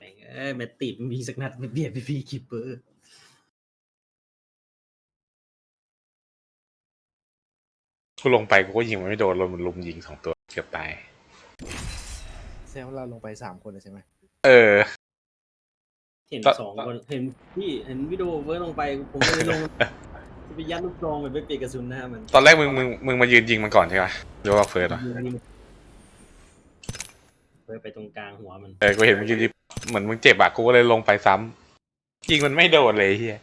แม่งเอ้ยแมตติดมีสักนัดไม่เบียดพี่พีคิปเปอร์กูลงไปกูก็ยิงมันไม่โดนลมมันลุมยิงสองตัวเกือบตายแสดงว่าเราลงไปสามคนเลยใช่ไหมเออ เห็นตอนสองคนเห็นพี่เห็นวิดีโอเวิร์ดลงไปผมก็เลยลงจะไปยัดลูกซองไปไปเปลี่ยนกระสุนหน้ามันตอนแรกมึงมึงมึงมายืนยิงมันก่อนใช่ปะหรือว่าเฟิร์สวะยิงเฟิร์สไปตรงกลางหัวมัน เออกูเห็นมึงยืนยิง เหมือนมึงเจ็บอะกูก็เลยลงไปซ้ำยิงมันไม่โดนเลยไอ้เฮีย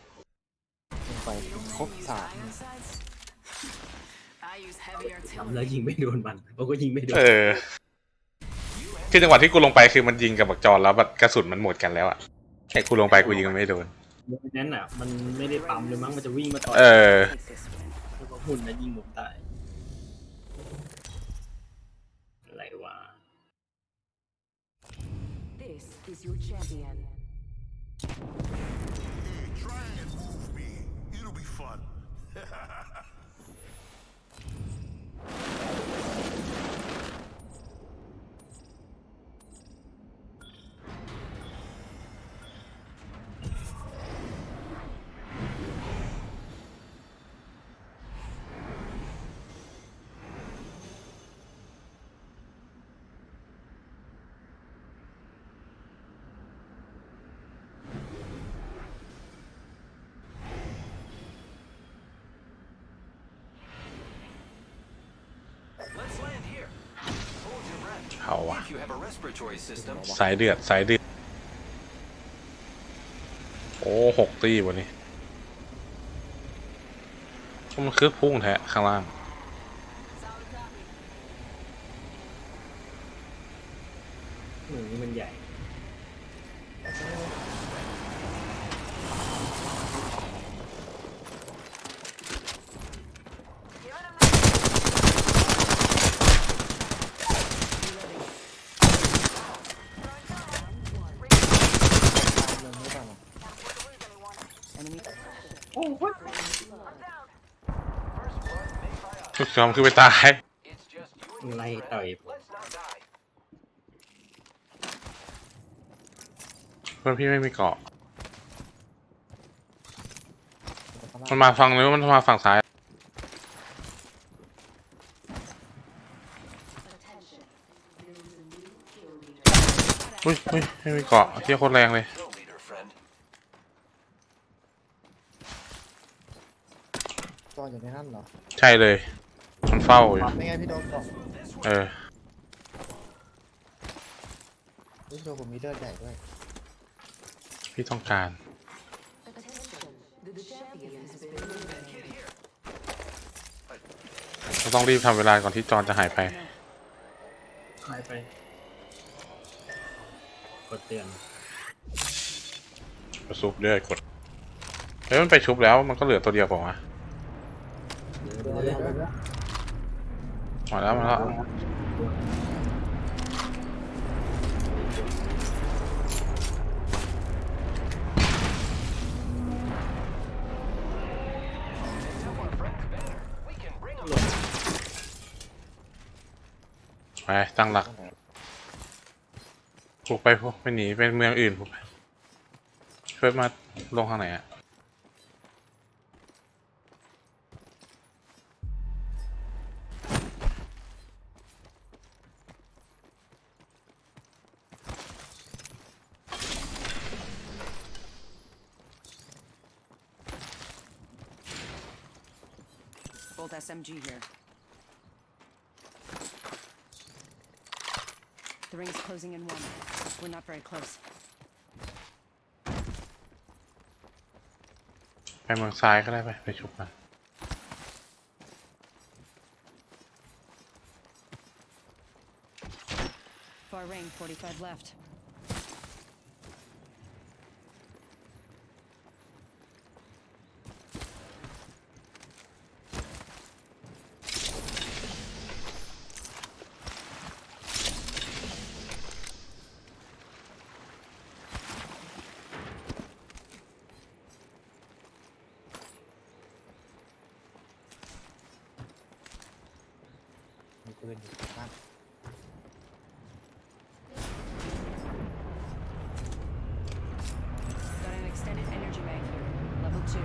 ลงไปครบสาม I use heavy ทำแล้วยิงไม่โดนมันเพราะก็ยิงไม่โดนเออ คือจังหวะที่กูลงไปคือมันยิงกับบักจรแล้วแบบกระสุนมันหมดกันแล้วอะแค่กูลงไปกูยิงมันไม่โดนดังนั้นอะ มันไม่ได้ปั๊มเลยมั้งมันจะวิ่งมาต่อยเออ Take this win. แล้วก็หุ่นนะยิงผมตาย is your champion. Hey, try and move me. It'll be fun. you have a respiratory system, สายเดือดสายเดือด โอ้หกตีวันนี้มันคือพุ่งแท้ข้างล่างหนึ่งนี่มันใหญ่ ลงไม่ได้หรอก Enemy ทุกคำคือไปตาย ไล่ต่อยผมเพื่อนพี่ไม่มีเกาะ มันมาฝั่งนู้นมันมาฝั่งซ้าย อุ้ยอุ้ยไม่มีเกาะเที่ยวโคตรแรงเลย Kill leader, friend. จ อนอยู่ในนั่นเหรอใช่เลยมันเฝ้าอยู่ ไม่ไงพี่โดนก่อนเออพี่โดนผมมีเลือดใหญ่ด้วยพี่ต้องการ The champion has been eliminated. เราต้องรีบทำเวลาก่อนที่จอนจะหายไป หายไป กดเตือนกระซุบเรื่อยกดเฮ้ยมันไปชุบแล้วมันก็เหลือตัวเดียวผมอะเดี๋ยวเดี๋ยวเมาแล้วมาแล้วไปตั้งหลักพวกไปพวกไปหนีไปเมืองอื่นพวกไปเฟิร์สมาลงทางไหนอะ Bolt SMG here. The ring's closing in one. We're not very close. ไปเมืองซ้ายก็ได้ไปไปชุบมัน Far ring, 45 left. . to.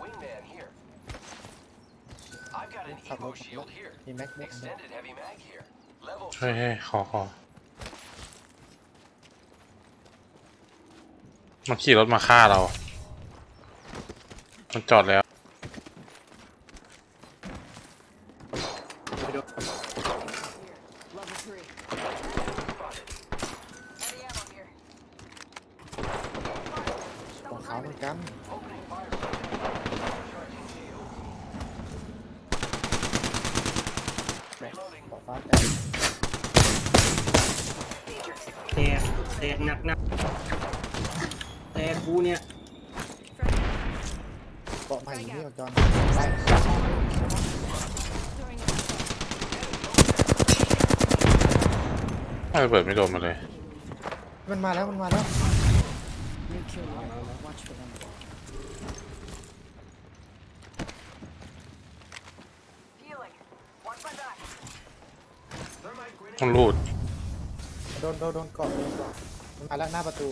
Wingman here. I've got an shield here. Extended heavy mag here. Level 嘿嘿，好好。 มันขี่รถมาฆ่าเรา มันจอดแล้ว Level three. Heavy ammo here. ของเขาเหมือนกัน opening fire. Charging shield. Reloading. ขอฟ้ากันแตกแตกหนักหนัก แตกกูเนี่ยเกาะใหม่อยู่ที่จอน Throwing a ไม่เปิดไม่โดนมาเลย มันมาแล้วมันมาแล้ว new kill leader. Watch for them. Healing. Watch my back. Thermite grenade. มันรูดโดนโดนโดนเกาะโดนเกาะมันมาแล้วหน้าประตู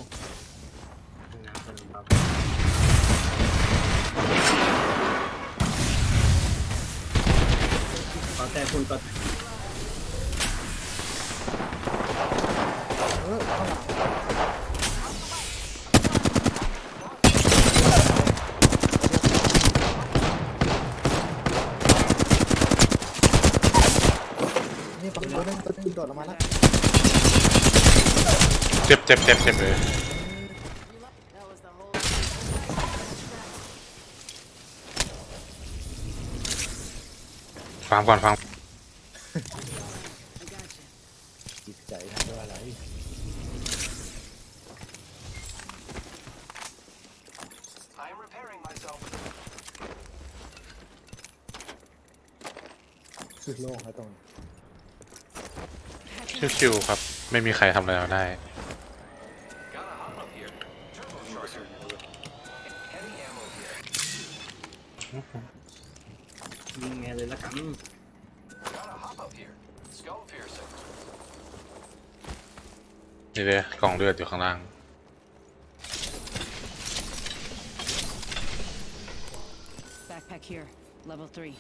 ขอแต่คุณก็เออข้าหลังนี่ปังตัวนึงตัวนึงโดดลงมาแล้วเจ็บเจ็บเจ็บเจ็บเลย ฟังก่อนฟัง I gotcha. จิตใจทำด้วยอะไร I'm repairing myself. สุดโล่งแล้วตรงนี้ชิวๆครับ ไม่มีใครทำอะไรเราได้ น Gotta hop up here. Skull piercing. นี่เลยกล่องเลือดอยู่ข้างล่าง Backpack here. Level three.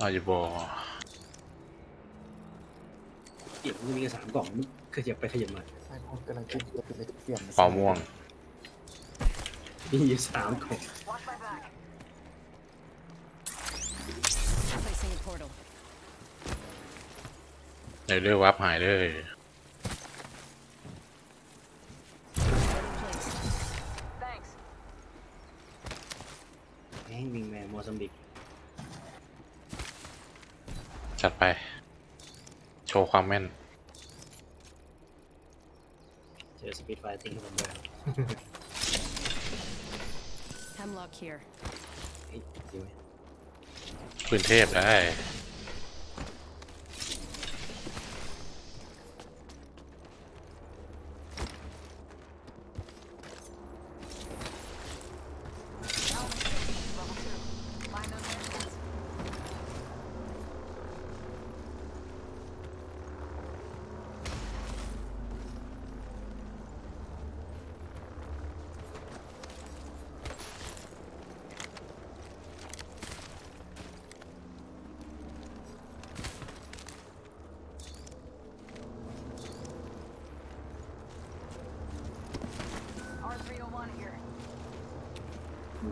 อาอยู่บอเก็บมันมีกันสามกล่องมึงขยับไปขยับมาไอ้คนกำลังกินตัวเป็นเปลี่ยนเป่าม่วง มีอยู่สามกล่อง Watch my back. Placing a portal. ในเรื่องวับหายเลย Portal placed. Thanks. แห้งวิงแมนมอซัมบิกจัดไป โชว์ความแม่น เจอสปีดไฟติ้งผมด้วย Hemlock here. เฮ้ยดีไหม ปืนเทพได้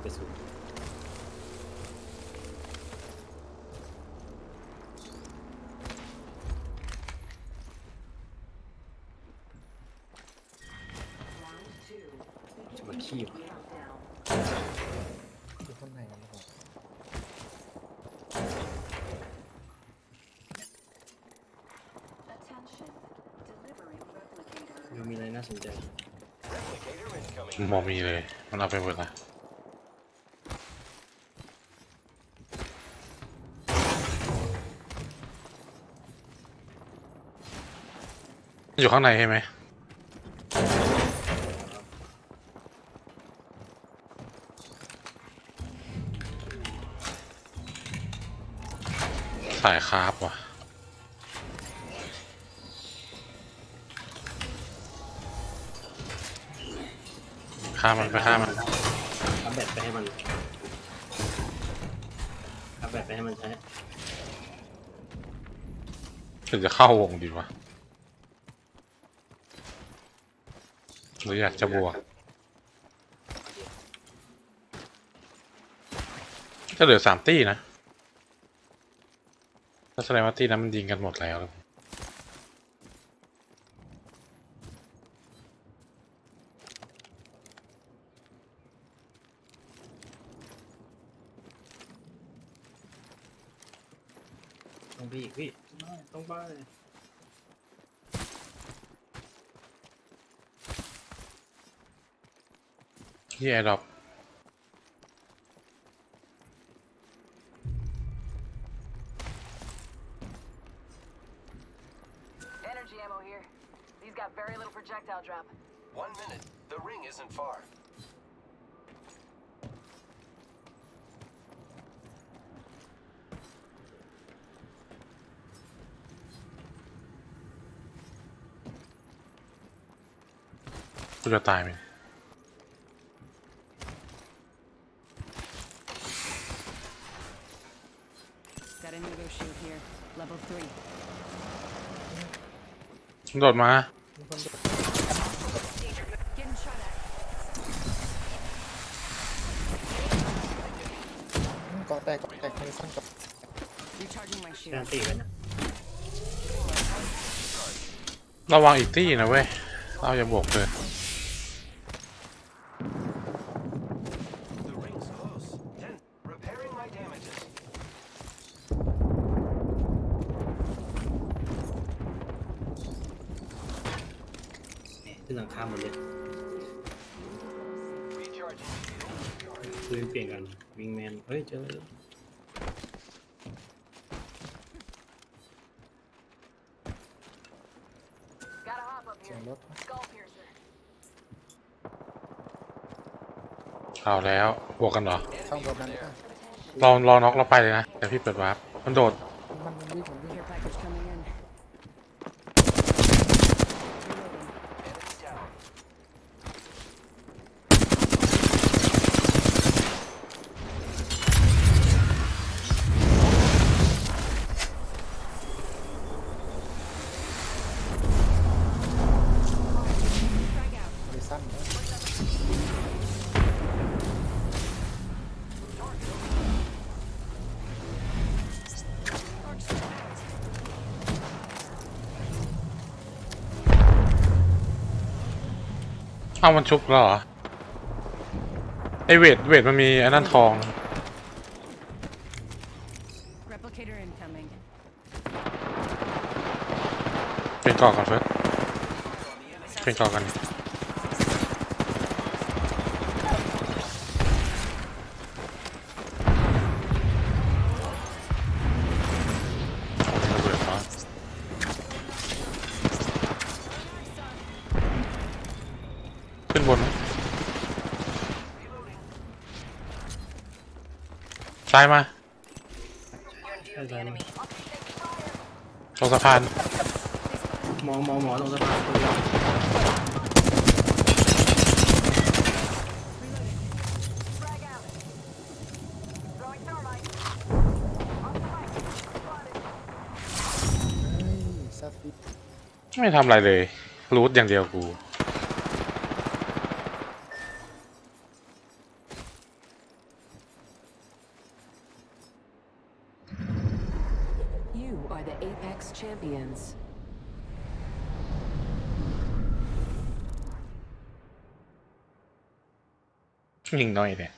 กระสุนจะมาขี้วะอยู่ข้างในนะครับยังมีอะไรน่าสนใจ Replicator incoming. มองมีเลย มันเอาไปหมดละ อยู่ข้างในใช่ไหมสายคราฟว่ะฆ่ามันไปฆ่ามันทำแบตไปให้มันครับแบตไปให้มันใช้ถึงจะเข้าวงดีวะ หรืออยากจะบวกก็เหลือสามตี้นะก็แสดงว่าตี้นั้นมันยิงกันหมดแล้วต้องไปอีกพี่ต้องไป ที่แอร์ดรอป Energy ammo here. These got very little projectile drop. One minute. The ring isn't far. กูจะตายไหม Got an ego shield here. Level three. มัน โดดมา มีคนโดด Getting shot at. อืมเกาะแตกเกาะแตกมีคนเกาะ Recharging my แกน shield. ตีกันนะระวังอีกตี้นะเว้ย เราอย่าบวกเลย The ring's close. Ten. Repairing my damages. เนี่ยขึ้นหลังคาหมดเลย Recharging shield. ปืนเปลี่ยนกันวิงแมน เฮ้ยเจอแล้วเสียงรถเอาแล้วบวกกันเหรอช่องรถนั้นป่ะรอรอน็อกเราไปเลยนะแต่พี่เปิดวาร์ปมันโดดมันมันวิ่งมันวิ่ง เอามันชุบแล้วเหรอ ไอเวทเวทมันมีไอ้นั่นทอง Replicator incoming. เป็นก่อกันเฟิร์สเป็นก่อกัน ขึ้นบนนะซ้ายมาใช่ใช่ตรงสะพานมองมองหมอตรงสะพานตัวเดียว Frag out. Throwing thermite. On the right. Spotted. เฮ้ยซาฟิตไม่ทำอะไรเลย รูทอย่างเดียวกู You are the Apex Champions. ยิงน้อยเนี่ย